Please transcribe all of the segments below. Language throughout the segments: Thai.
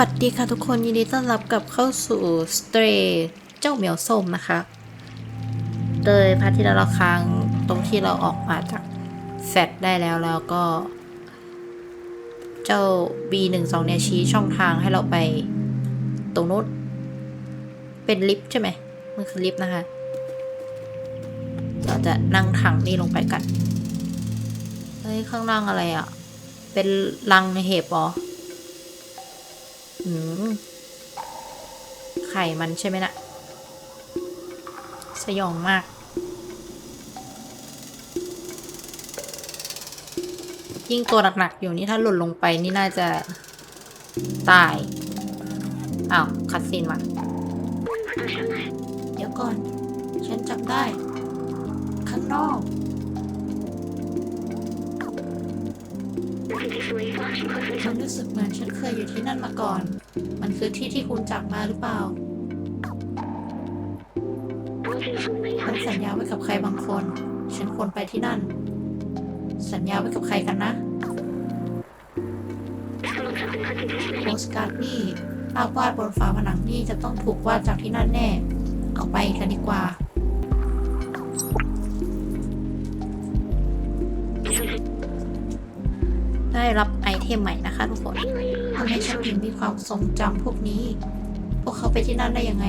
วัสดีค่ะทุกคนยินดีต้อนรับกลับเข้าสู่ Stray เจ้าเหมียวส้มนะคะโดยพาร์ทที่แล้วเราค้างตรงที่เราออกมาจากแฟดได้แล้วแล้วก็ เจ้า B12 เนี่ยชี้ช่องทางให้เราไปตรงนู้นเป็นลิฟต์ใช่ไหมมันคือลิฟต์นะคะ เราจะนั่งถังนี่ลงไปกัน เฮ้ย ข้างล่างอะไรอะ่ะ เป็นรังเห็บเหรอ ไข่มันใช่ไหมนะ่ะ สยองมาก ยิ่งตัวหนักๆอยู่นี่ถ้าหล่นลงไปนี่น่าจะตาย อ้าว คัดซีนมาเดี๋ยวก่อน ฉันจับได้ ข้างนอก ฉันรู้สึกเหมือนฉันเคยอยู่ที่นั่นมาก่อน มันคือที่ที่คุณจับมาหรือเปล่าฉันสัญญาไว้กับใครบางคน ฉันควรไปที่นั่น สัญญาไว้กับใครกันนะโปสการ์ดนี่ภาพวาดบนฝาผนังนี่จะต้องถูกวาดจากที่นั่นแน่ เอาไปกันดีกว่าได้รับไอเทมใหม่นะคะทุกคนำให้ฉันถึงมีความทรงจำพวกนี้ พวกเขาไปที่นั่นได้ยังไง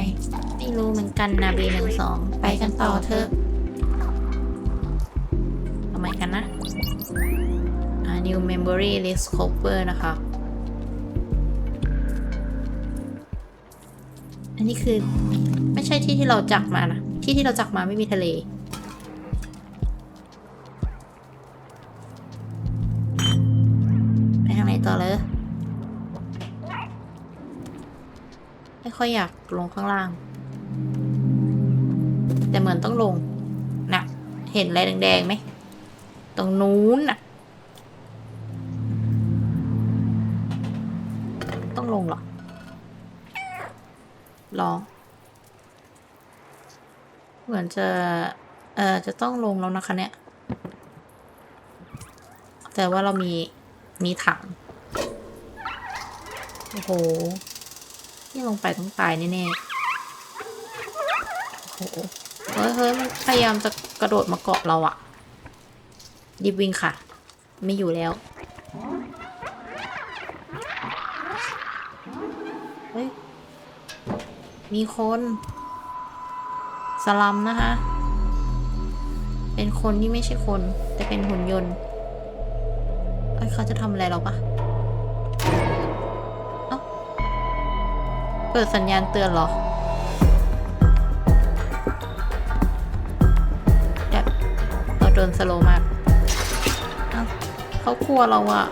ไม่รู้เหมือนกันนะ B หนึ่งสองไปกันต่อเถอะทำไมกันนะอ่า new memory list cover นะคะ อันนี้คือไม่ใช่ที่ที่เราจักมานะ ที่ที่เราจักมาไม่มีทะเล ค่อยอยากลงข้างล่าง แต่เหมือนต้องลงนะเห็นอะไรแดงๆไหม ตรงนู้นน่ะ ต้องลงหรอลองเหมือนจะ เอ่อ จะต้องลงแล้วนะคะเนี่ย แต่ว่าเรามี มีถัง โอ้โห ที่ลงไปต้องตายแน่ๆโอ้โหเฮ้ยเฮ้ยมันพยายามจะกระโดดมาเกาะเราอะรีบวิ่งค่ะ ไม่อยู่แล้ว เฮ้ย มีคน สลัมนะคะ เป็นคนที่ไม่ใช่คน แต่เป็นหุ่นยนต์เอ้ยเขาจะทำอะไรเราปะ เปิดสัญญาณเตือนหรอแบบเราโดนสโลมากเอาเขากลัวเราอะ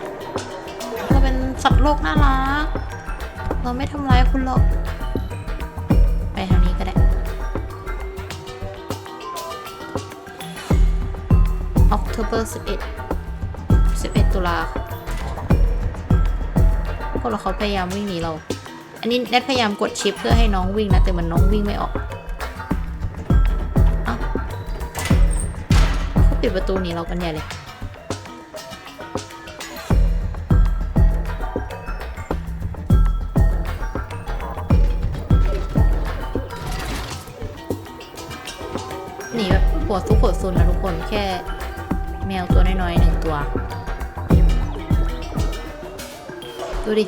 เราเป็นสัตว์โลกน่ารัก เราไม่ทำร้ายคุณหรอก ไปทางนี้ก็ได้ October 11 11 ตุลาพวกเราเขาพยายามวิ่งหนีเรา อันนี้แนทพยายามกดชิปเพื่อให้น้องวิ่งนะแต่เหมันน้องวิ่งไม่ออกเอ้าเขาปิดประตูนีเรากันใหญ่เลยหนีแบบปวดทุกปวดซุนนะทุกคนแค่แมวตัวน้อยๆหนึ่งตัว ดูดิ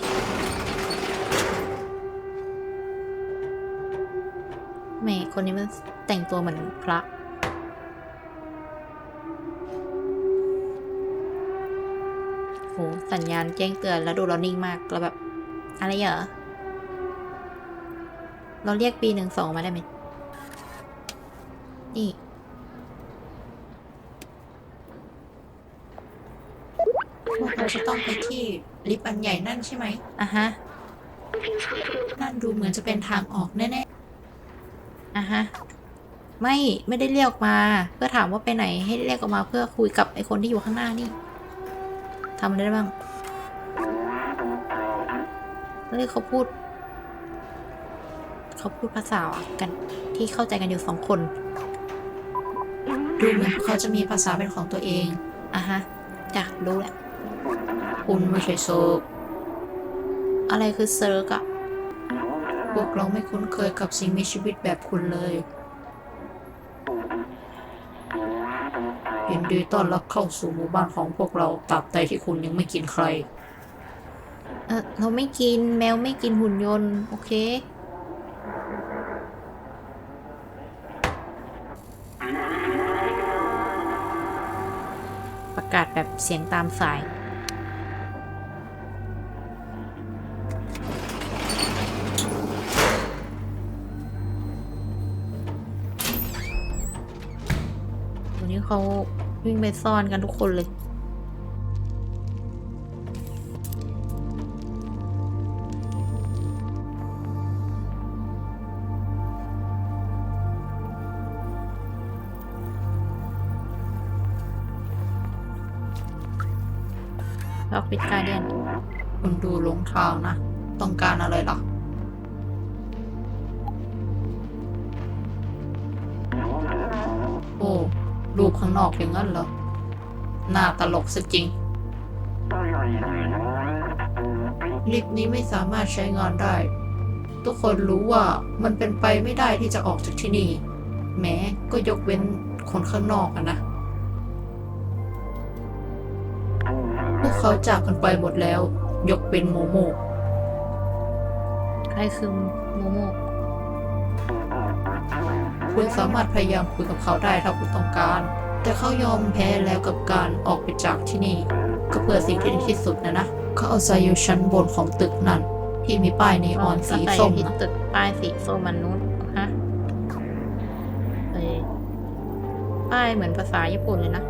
แม่ คนนี้มันแต่งตัวเหมือนพระโหสัญญาณแจ้งเตือนแล้วดูเรานิ่งมากเราแบบ อะไรเหรอ เราเรียกปีหนึ่งสองมาได้ไหม นี่พวกเราจะต้องไปที่ลิฟต์อันใหญ่นั่นใช่ไหมอะฮะ นั่นดูเหมือนจะเป็นทางออกแน่ๆ อะฮะ ไม่ไม่ได้เรียกออกมา เพื่อถามว่าไปไหนให้เรียกออกมาเพื่อคุยกับไอคนที่อยู่ข้างหน้านี่ทำอะไรได้บ้างเฮ้ยเขาพูด เขาพูดภาษากันที่เข้าใจกันอยู่สองคน ดูเหมือนเขาจะมีภาษาเป็นของตัวเองอะฮะจ้ะรู้แหละคุณไม่ใช่โซบอะไรคือเซิร์กอะพ วกเราไม่คุ้นเคยกับสิ่งมีชีวิตแบบคุณเลยยินดีต้อนรับเข้าสู่หมู่บ้านของพวกเราตราบใดที่คุณยังไม่กินใคร เออเราไม่กินแมวไม่กินหุ่นยนต์ โอเค ประกาศแบบเสียงตามสาย งไปซ่อนกันทุกคนเลยล็อกปิดการเดียนคุณดูลงทางนะ ต้องการอะไรล่ะโข้างนอกอย่างนั้นเหรอหน้าตลกซะจริง ลิฟต์นี้ไม่สามารถใช้งานได้ ทุกคนรู้ว่ามันเป็นไปไม่ได้ที่จะออกจากที่นี่ แม้ก็ยกเว้นคนข้างนอกอะนะ พวกเขาจากกันไปหมดแล้ว ยกเป็นโมโมใครคือโมโมคุณสามารถพยายามคุยกับเขาได้ถ้าคุณต้องการ แต่เขายอมแพ้แล้วกับการออกไปจากที่นี่ ก็เพื่อสิ่งที่ดีที่สุดนะนะเขาเอาใจอยู่ชั้นบนของตึกนั่นที่มีป้ายนีออนสีส้มที่นะตึกป้ายสีส้มมันนู้นฮะเอ้ยป้ายเหมือนภาษาญี่ปุ่นเลยนะ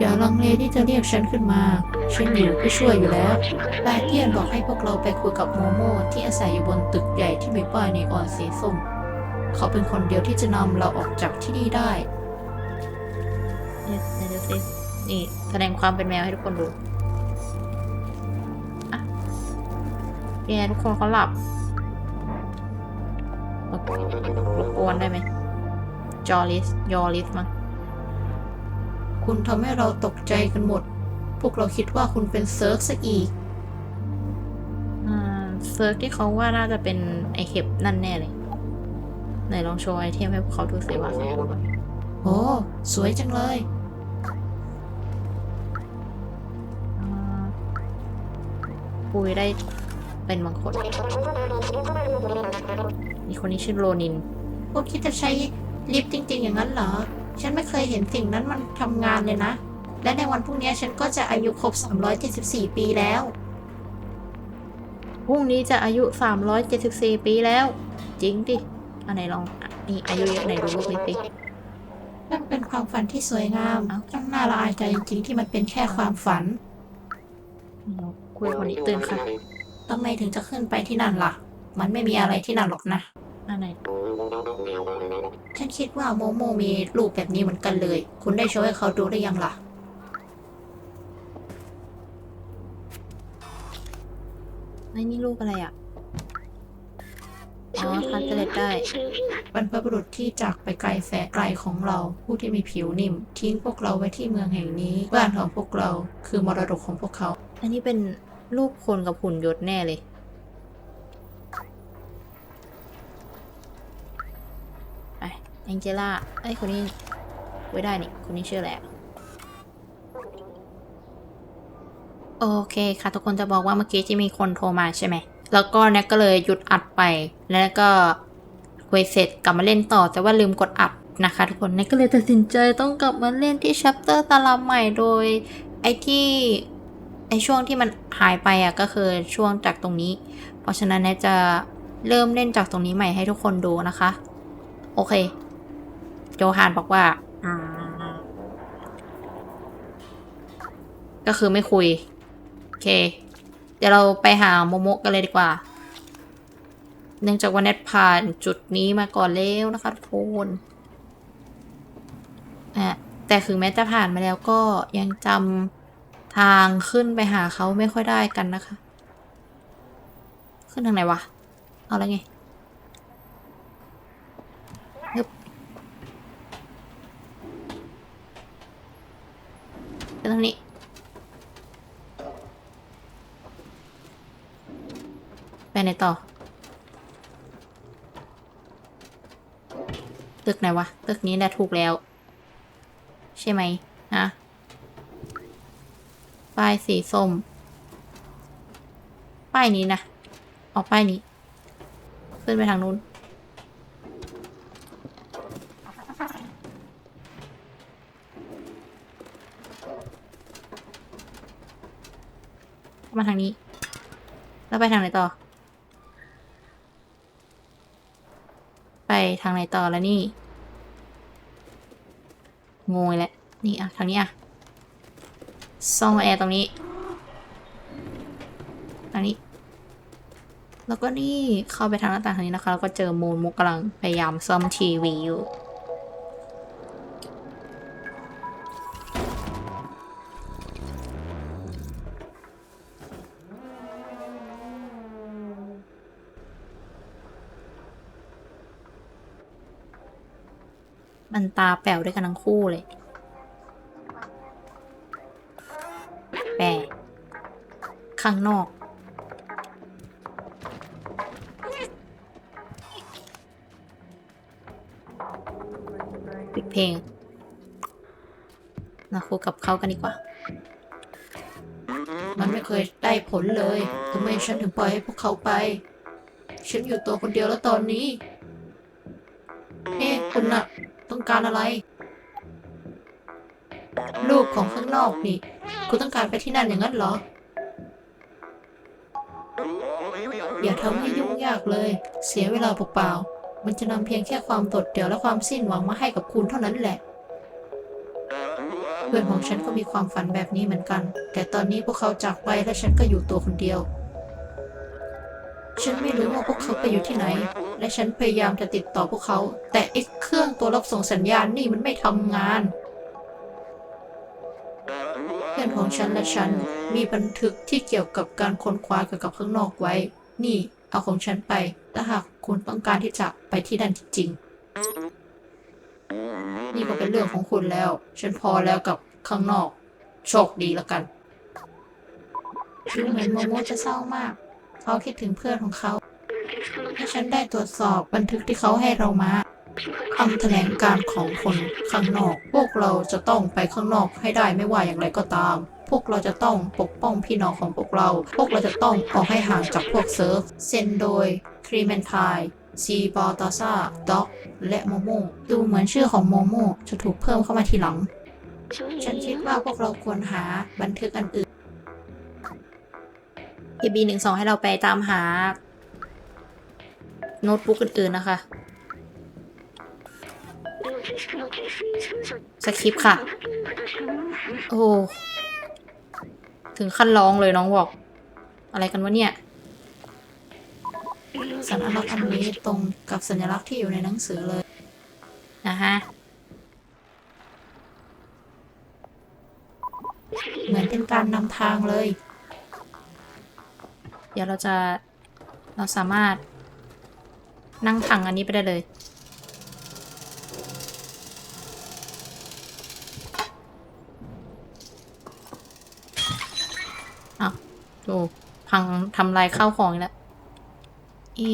อย่าลังเลที่จะเรียกฉันขึ้นมา ฉันอยู่เพื่อช่วยอยู่แล้วลาเทียนบอกให้พวกเราไปคุยกับโมโมที่อาศัยอยู่บนตึกใหญ่ที่มีป้ายนีออนสีส้ม เขาเป็นคนเดียวที่จะนำเราออกจากที่นี่ได้เนี่ยเดี๋ยวสินี่แสดงความเป็นแมวให้ทุกคนดูอะแกทุกคนเขาหลับรบรบกวนได้ไหมจอริสยอริสมั้ง คุณทำให้เราตกใจกันหมด พวกเราคิดว่าคุณเป็นเซิร์ฟซะอีกอืมเซิร์ฟที่เขาว่าน่าจะเป็นไอเข็บนั่นแน่เลยไหนลองโชว์ไอเทมให้พวกเขาดูสิว่าใส่อะไรบ้างโอ้สวยจังเลยอ่าคุยได้เป็นบางคนมีคนนี้ชื่อโรนินพวกคิดจะใช้ลิฟต์จริง ๆ อย่างนั้นเหรอ ฉันไม่เคยเห็นสิ่งนั้นมันทำงานเลยนะ และในวันพรุ่งนี้ฉันก็จะอายุครบ 374 ปีแล้ว พรุ่งนี้จะอายุ 374 ปีแล้ว จริงดิ อันไหนลองอะนี่อายุเยอะไหนดูรูปนี้สินั่นเป็นความฝันที่สวยงามเอ้าช่างน่าละอายใจจริงๆที่มันเป็นแค่ความฝันเราคุยกับคนนี้ตื่นค่ะทำไมถึงจะขึ้นไปที่นั่นล่ะ มันไม่มีอะไรที่นั่นหรอกนะ อันไหนฉันคิดว่าโมโมมีรูปแบบนี้เหมือนกันเลย คุณได้โชว์ให้เขาดูได้ยังล่ะไอ้นี่รูปอะไรอะ อ๋อคันเตเลตได้บรรพบุรุษที่จากไปไกลแสนไกลของเรา ผู้ที่มีผิวนิ่ม ทิ้งพวกเราไว้ที่เมืองแห่งนี้บ้านของพวกเราคือมรดกของพวกเขา อันนี้เป็นรูปคนกับหุ่นยนต์แน่เลย ไป แองเจล่าไอ้คนนี้ไว้ได้นี่คนนี้ชื่ออะไรโอเคค่ะ ทุกคนจะบอกว่าเมื่อกี้ที่มีคนโทรมาใช่ไหม แล้วก็เนี่ยก็เลยหยุดอัดไป แล้วก็คุยเสร็จกลับมาเล่นต่อแต่ว่าลืมกดอัดนะคะทุกคนเนี่ยก็เลยตัดสินใจต้องกลับมาเล่นที่ชัปเตอร์ตารางใหม่โดย ไอ้ที่ไอช่วงที่มันหายไปอะก็คือช่วงจากตรงนี้ เพราะฉะนั้นเนี่ยจะเริ่มเล่นจากตรงนี้ใหม่ให้ทุกคนดูนะคะ โอเค โจฮานบอกว่าอืมก็คือไม่คุย โอเค เดี๋ยวเราไปหาโมโมะกันเลยดีกว่า เนื่องจากว่าเน็ตผ่านจุดนี้มาก่อนแล้วนะคะทุกคนอะแต่คือแม้จะผ่านมาแล้วก็ยังจำทางขึ้นไปหาเขาไม่ค่อยได้กันนะคะ ขึ้นทางไหนวะ เอาแล้วไง ตรงนี้ ไปไหนต่อ ตึกไหนวะ ตึกนี้แหละถูกแล้ว ใช่ไหมนะป้ายสีส้ม ป้ายนี้นะออกป้ายนี้ ขึ้นไปทางนู้น มาทางนี้ แล้วไปทางไหนต่อ ไปทางไหนต่อแล้วนี่งงเลยแหละนี่อะทางนี้อะซ่องแอร์ตรงนี้ทางนี้ แล้วก็นี่เข้าไปทางหน้าต่างทางนี้นะคะ แล้วก็เจอมูลมุกกำลังพยายามซ่อมทีวีอยู่ มันตาแป๋วด้วยกันทั้งคู่เลย แปลข้างนอก ปิดเพลงมาคุยกับเขากันดีกว่า มันไม่เคยได้ผลเลยทำไมฉันถึงปล่อยให้พวกเขาไป ฉันอยู่ตัวคนเดียวแล้วตอนนี้ เอ๊ะคุณน่ะ การอะไรลูกของข้างนอกนี่ คุณต้องการไปที่นั่นอย่างนั้นเหรอ อย่าทำให้ยุ่งยากเลย เสียเวลาเปล่าๆ มันจะนำเพียงแค่ความโดดเดี่ยวและความสิ้นหวังมาให้กับคุณเท่านั้นแหละ เพื่อนของฉันก็มีความฝันแบบนี้เหมือนกัน แต่ตอนนี้พวกเขาจากไปและฉันก็อยู่ตัวคนเดียว ฉันไม่รู้ว่าพวกเขาไปอยู่ที่ไหน และฉันพยายามจะติดต่อพวกเขา แต่ไอ้เครื่องตัวรับส่งสัญญาณนี่มันไม่ทำงาน เพื่อนของฉันและฉันมีบันทึกที่เกี่ยวกับการค้นคว้าเกี่ยวกับข้างนอกไว้ นี่เอาของฉันไปถ้าหากคุณต้องการที่จะไปที่นั่นจริงๆนี่ก็เป็นเรื่องของคุณแล้ว ฉันพอแล้วกับข้างนอก โชคดีแล้วกันดูเหมือนโมโมจะเศร้ามาก เขาคิดถึงเพื่อนของเขาถ้ฉันได้ตรวจสอบบันทึกที่เขาให้เรามาคำแถลงการของคนข้างนอก พวกเราจะต้องไปข้างนอกให้ได้ไม่ว่าอย่างไรก็ตาม พวกเราจะต้องปกป้องพี่น้องของพวกเรา พวกเราจะต้องออกให้ห่างจากพวกเซิร์ฟ เซ็นโดยครีเมนไทซีบอตาซาด็อก และโมโมดูเหมือนชื่อของโมโมจะถูกเพิ่มเข้ามาทีหลัง ฉันคิดว่าพวกเราควรหาบันทึกอันอื่น พีบีหนึ่งสองให้เราไปตามหา โน้ตบุ๊กอื่นๆนะคะ สคริปค่ะ โอ้ถึงขั้นร้องเลยน้องบอก อะไรกันวะเนี่ย สัญลักษณ์อันนี้ตรงกับสัญลักษณ์ที่อยู่ในหนังสือเลย นะฮะ เหมือนเป็นการนำทางเลย เดี๋ยวเราจะเราสามารถนั่งถังอันนี้ไปได้เลย อ้าวดูพังทำลายข้าวของแล้วเอ๊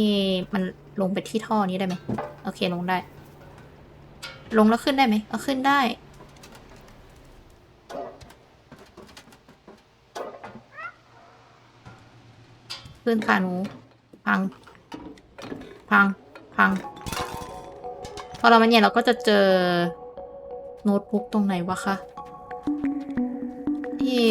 มันลงไปที่ท่อนี้ได้ไหม โอเคลงได้ ลงแล้วขึ้นได้ไหมเอาขึ้นได้ ขึ้นค่ะหนู พัง พัง พัง พอเรามันเนี่ยเราก็จะเจอโน้ตบุ๊กตรงไหนวะคะ เอ๊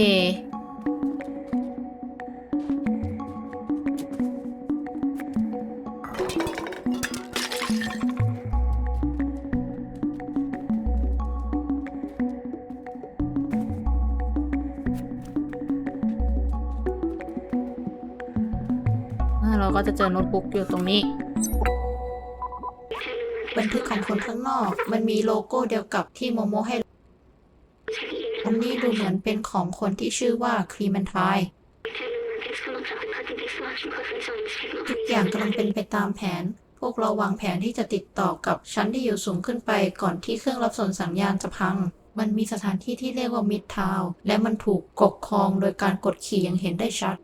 ก็จะเจอโน้ตบุ๊กอยู่ตรงนี้ บันทึกของคนข้างนอก มันมีโลโก้เดียวกับที่โมโมให้อันนี้ดูเหมือนเป็นของคนที่ชื่อว่าครีมันทายทุกอย่างกำลังเป็นไปตามแผน พวกเราวางแผนที่จะติดต่อกับชั้นที่อยู่สูงขึ้นไปก่อนที่เครื่องรับส่งสัญญาณจะพัง มันมีสถานที่ที่เรียกว่ามิดทาวและมันถูกกกครองโดยการกดขี่อย่างเห็นได้ชัด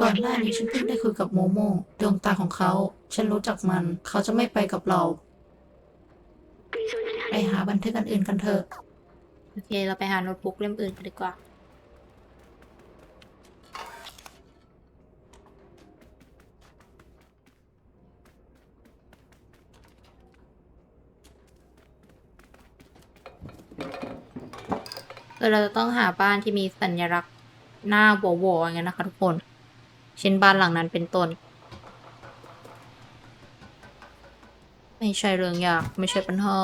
ก่อนหน้านี้ฉันเพิ่งได้คุยกับโมโมดวงตาของเขา ฉันรู้จักมัน เขาจะไม่ไปกับเรา ไปหาบันทึกอันอื่นกันเถอะ โอเค เราไปหาโน้ตบุ๊กเล่มอื่นกันดีกว่า เออเราจะต้องหาบ้านที่มีสัญลักษณ์หน้าโวๆอย่างเงี้ยนะคะทุกคน เช่นบ้านหลังนั้นเป็นต้น ไม่ใช่เรื่องยาก ไม่ใช่ปัญหา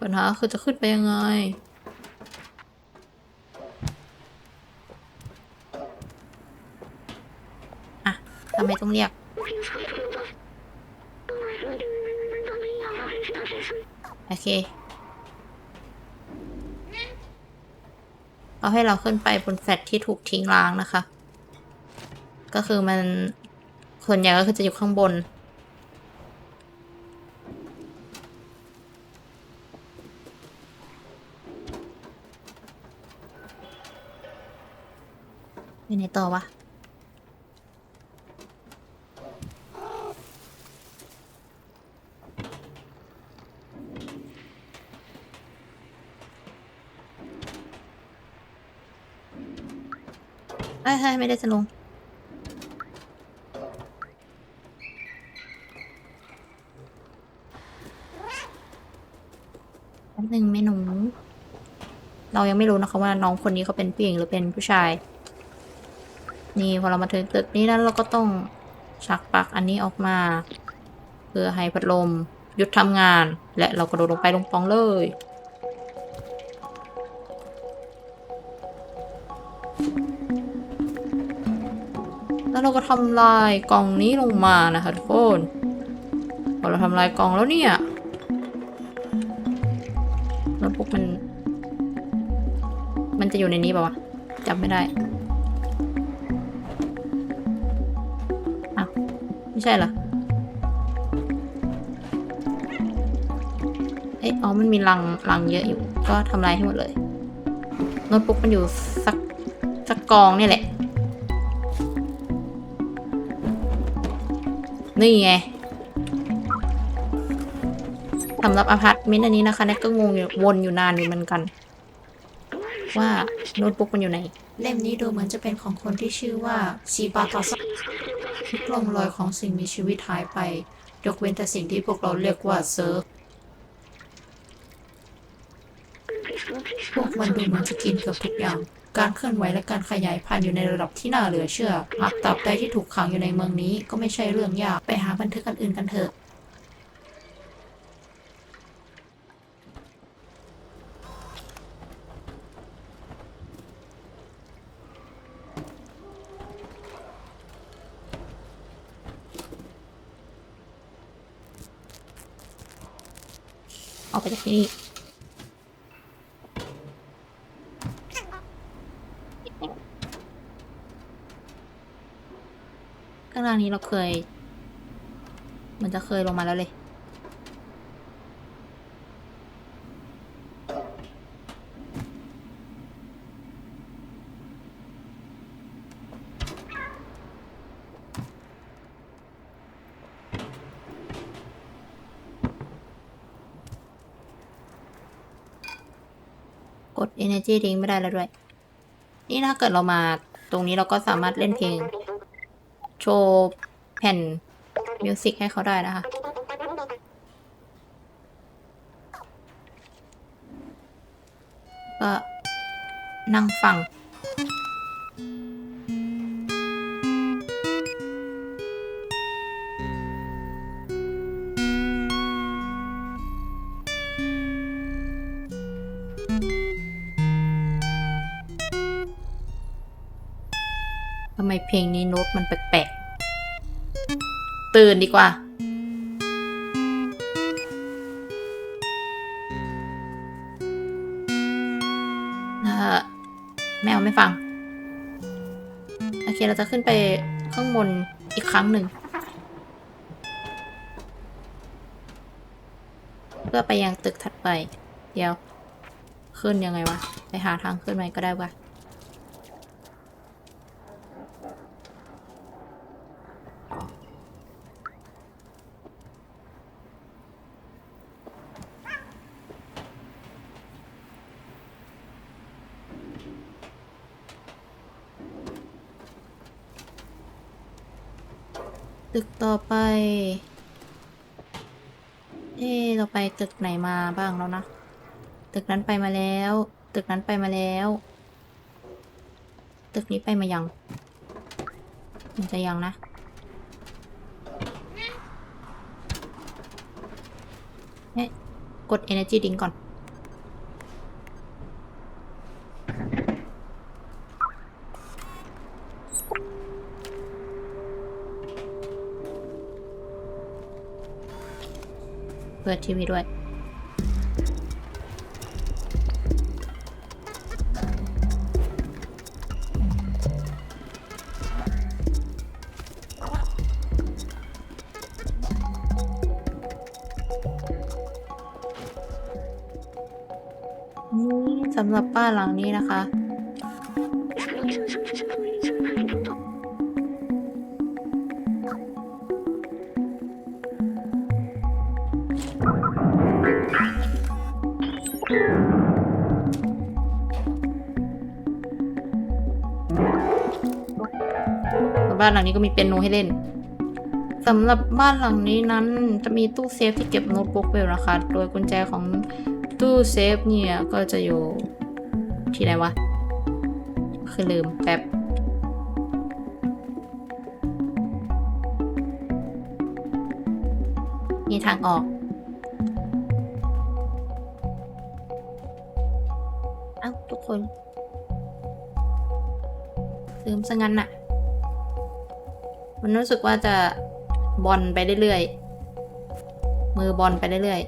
ปัญหาคือจะขึ้นไปยังไง อะทำไมต้องเรียกโอเค เอาให้เราขึ้นไปบนแฟลตที่ถูกทิ้งร้างนะคะ ก็คือมันส่วนใหญ่ก็คือจะอยู่ข้างบน ไปไหนต่อวะเอ้ยเฮ้ยไม่ได้จะลง แป๊บห นึ่งแม่หนู เรายังไม่รู้นะคะว่าน้องคนนี้เขาเป็นผู้หญิงหรือเป็นผู้ชาย นี่พอเรามาถึงตึกนี้แล้วเราก็ต้องชักปลักอันนี้ออกมา เพื่อให้พัดลมหยุดทำงาน และเรากระโดดลงไปลงปองเลยแล้วเราก็ทำลายกล่องนี้ลงมานะคะทุกคน พอเราทำลายกล่องแล้วเนี่ย มันจะอยู่ในนี้ป่าวะจำไม่ได้อ้าวไม่ใช่เหรอเอ๊ะอ๋อมันมีรังรังเยอะอยู่ ก็ทำลายให้หมดเลยโน้ตบุ๊กมันอยู่สักสักกองนี่แหละ นี่ไงสำหรับอพาร์ตเมนต์อันนี้นะคะแนทก็งงอยู่วนอยู่นานอยู่เหมือนกัน ว่าโน้ตบุ๊กมันอยู่ไหน เล่มนี้ดูเหมือนจะเป็นของคนที่ชื่อว่าชีปาตาซะทุกร่องรอยของสิ่งมีชีวิตหายไป ยกเว้นแต่สิ่งที่พวกเราเรียกว่าเซิร์ฟพวกมันดูเหมือนจะกินเกือบทุกอย่าง การเคลื่อนไหวและการขยายพันธุ์อยู่ในระดับที่น่าเหลือเชื่อหากตับใดที่ถูกขังอยู่ในเมืองนี้ก็ไม่ใช่เรื่องยาก ไปหาบันทึกอันอื่นกันเถอะ ออกไปจากที่นี่ ข้างนี้เราเคย มันจะเคยลงมาแล้วเลย กด energy drink ไม่ได้แล้วด้วย นี่ถ้าเกิดเรามาตรงนี้เราก็สามารถเล่นเพลง ชว์แผ่นมิวสิกให้เขาได้นะคะ ก็นั่งฟังทำไมเพลงนี้โน้ตมันแปลก ตื่นดีกว่า แมวไม่ฟัง โอเค เราจะขึ้นไปข้างบนอีกครั้งหนึ่ง เพื่อไปยังตึกถัดไป เดี๋ยว ขึ้นยังไงวะ ไปหาทางขึ้นไหมก็ได้วะ ตึกต่อไป เอ๊เราไปตึกไหนมาบ้างแล้วนะ ตึกนั้นไปมาแล้ว ตึกนั้นไปมาแล้ว ตึกนี้ไปมายัง มันจะยังนะ เอ๊ะ กด energy drink ก่อน เปิดทีวีด้วย สำหรับบ้านหลังนี้นะคะ นี้ก็มีเปียโนให้เล่นสำหรับบ้านหลังนี้นั้นจะมีตู้เซฟที่เก็บโน้ตบุ๊กไว้อยู่นะคะ โดยกุญแจของตู้เซฟเนี่ยก็จะอยู่ที่ไหนวะ คือลืมแป๊บมีทางออก เอ้าทุกคน ลืมซะงั้นน่ะ มันรู้สึกว่าจะบอลไปเรื่อยๆ มือบอลไปเรื่อย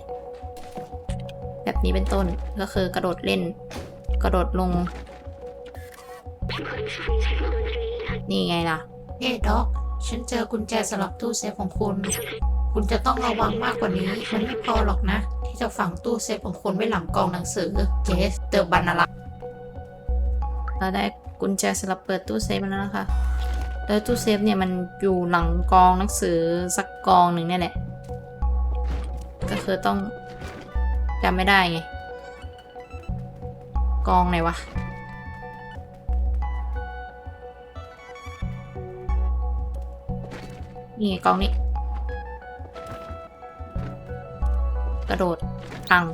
ๆ แบบนี้เป็นต้นก็คือกระโดดเล่น กระโดดลง นี่ไงล่ะเฮ้ด็อก ฉันเจอกุญแจสำหรับตู้เซฟของคุณ คุณจะต้องระวังมากกว่านี้ มันไม่พอหรอกนะ ที่จะฝังตู้เซฟของคุณไว้หลังกองหนังสือเจสเตอร์บันนาลักเราได้กุญแจสำหรับเปิดตู้เซฟมาแล้วนะคะ โดยตู้เซฟเนี่ยมันอยู่หลังกองหนังสือสักกองหนึ่งเนี่ยแหละ ก็คือต้องจำไม่ได้ไง กองไหนวะ นี่กองนี้ กระโดดตัง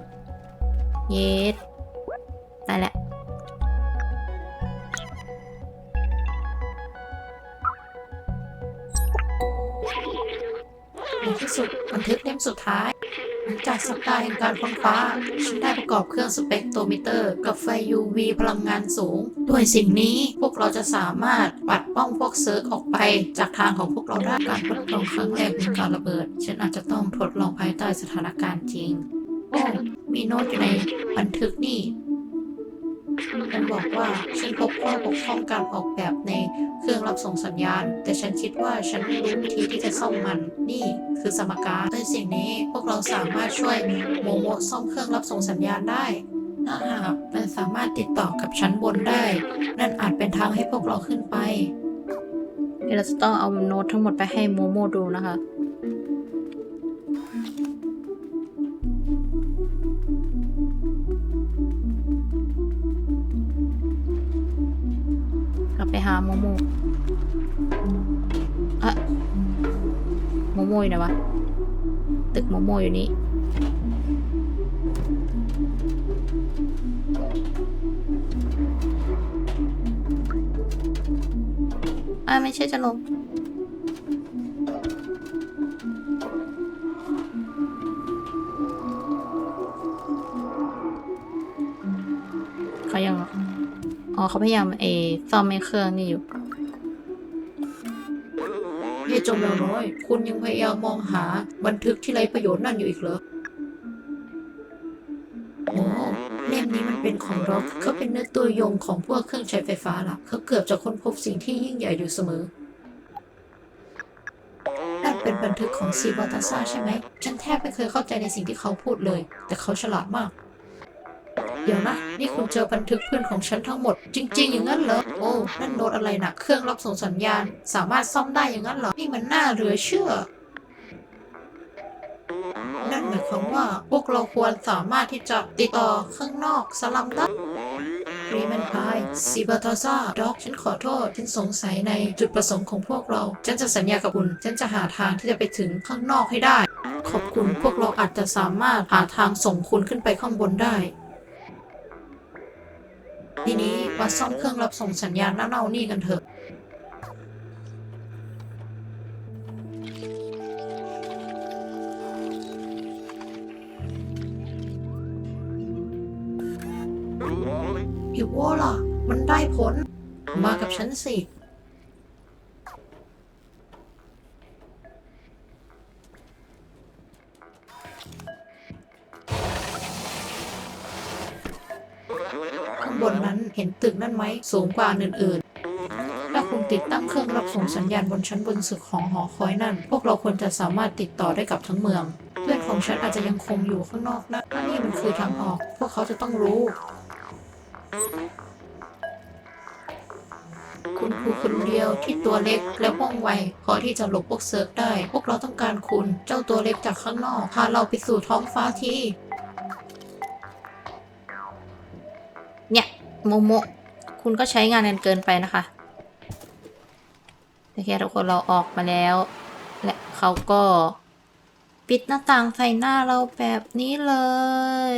เยสได้แล้ว ท้ายหลังจากสัปดาห์แห่งการค้นคว้าฉันได้ประกอบเครื่องสเปกโทรมิเตอร์ กับไฟ UV พลังงานสูง ด้วยสิ่งนี้พวกเราจะสามารถปัดป้องพวกเซิร์กออกไป จากทางของพวกเราได้การทดลองครั้งแรกเป็นการระเบิด ฉันอาจจะต้องทดลองภายใต้สถานการณ์จริงโอ้มีโน้ตอยู่ในบันทึกนี่ฉันบอกว่าฉันพบข้อบกพร่องการออกแบบใน เครื่องรับส่งสัญญาณ แต่ฉันคิดว่าฉันไม่รู้วิธีที่จะซ่อมมัน นี่คือสมการด้วยสิ่งนี้พวกเราสามารถช่วยโมโมซ่อมเครื่องรับส่งสัญญาณได้ถ้าหากมันสามารถติดต่อกับชั้นบนได้ นั่นอาจเป็นทางให้พวกเราขึ้นไป เดี๋ยวเราจะต้องเอาโน้ตทั้งหมดไปให้โมโมดูนะคะกลับไปหาโมโม โมโมอยู่ไหนวะ ตึกโมโมอยู่นี่อ่าไม่ใช่จะลงเขายังอ๋อเขาพยายามเออซ่อมไอ้เครื่องนี่อยู่ เฮ้ยเจงแมวน้อย คุณยังพยายามมองหาบันทึกที่ไรประโยชน์นั่นอยู่อีกเหรอโอ้เล่มนี้มันเป็นของร็อกเขาเป็นเนื้อตัวยงของพวกเครื่องใช้ไฟฟ้าล่ะเขาเกือบจะค้นพบสิ่งที่ยิ่งใหญ่อยู่เสมอนั่นเป็นบันทึกของซีบอตาซาใช่ไหม ฉันแทบไม่เคยเข้าใจในสิ่งที่เขาพูดเลย แต่เขาฉลาดมาก เดี๋ยวนะ นี่คุณเจอบันทึกเพื่อนของฉันทั้งหมด จริง ๆ อย่างนั้นเหรอ โอ้ นั่นโน้ตอะไรนะเครื่องรับส่งสัญญาณ สามารถซ่อมได้อย่างนั้นเหรอ นี่มันน่าเหลือเชื่อ นั่นหมายความว่าพวกเราควรสามารถที่จะติดต่อข้างนอกสลัมได้รีแมนพายซิบาตาซาด็อกฉันขอโทษ ฉันสงสัยในจุดประสงค์ของพวกเรา ฉันจะสัญญากับคุณ ฉันจะหาทางที่จะไปถึงข้างนอกให้ได้ ขอบคุณพวกเราอาจจะสามารถหาทางส่งคุณขึ้นไปข้างบนได้ ทีนี้มาซ่อมเครื่องรับส่งสัญญาณเน่าๆนี่กันเถอะอีโวล่ะ มันได้ผล มากับฉันสิ ไหมสูงกว่าอันอื่นๆ ถ้าคุณติดตั้งเครื่องรับส่งสัญญาณบนชั้นบนสุดของหอคอยนั่น พวกเราควรจะสามารถติดต่อได้กับทั้งเมือง เพื่อนของฉันอาจจะยังคงอยู่ข้างนอกนะนี่มันคือทางออก พวกเขาจะต้องรู้ คุณคือคนเดียวที่ตัวเล็กและว่องไวพอที่จะหลบพวกเซิร์ฟได้ พวกเราต้องการคุณ เจ้าตัวเล็กจากข้างนอกพาเราไปสู่ท้องฟ้าทีเนี่ยโมโม คุณก็ใช้งานกันเกินไปนะคะโอเคทุกคนเราออกมาแล้ว และเขาก็ปิดหน้าต่างใส่หน้าเราแบบนี้เลย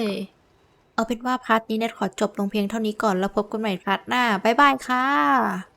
เอาเป็นว่าพาร์ทนี้เน็ตขอจบลงเพียงเท่านี้ก่อนแล้วพบกันใหม่พาร์ทหน้า บ๊ายบายค่ะ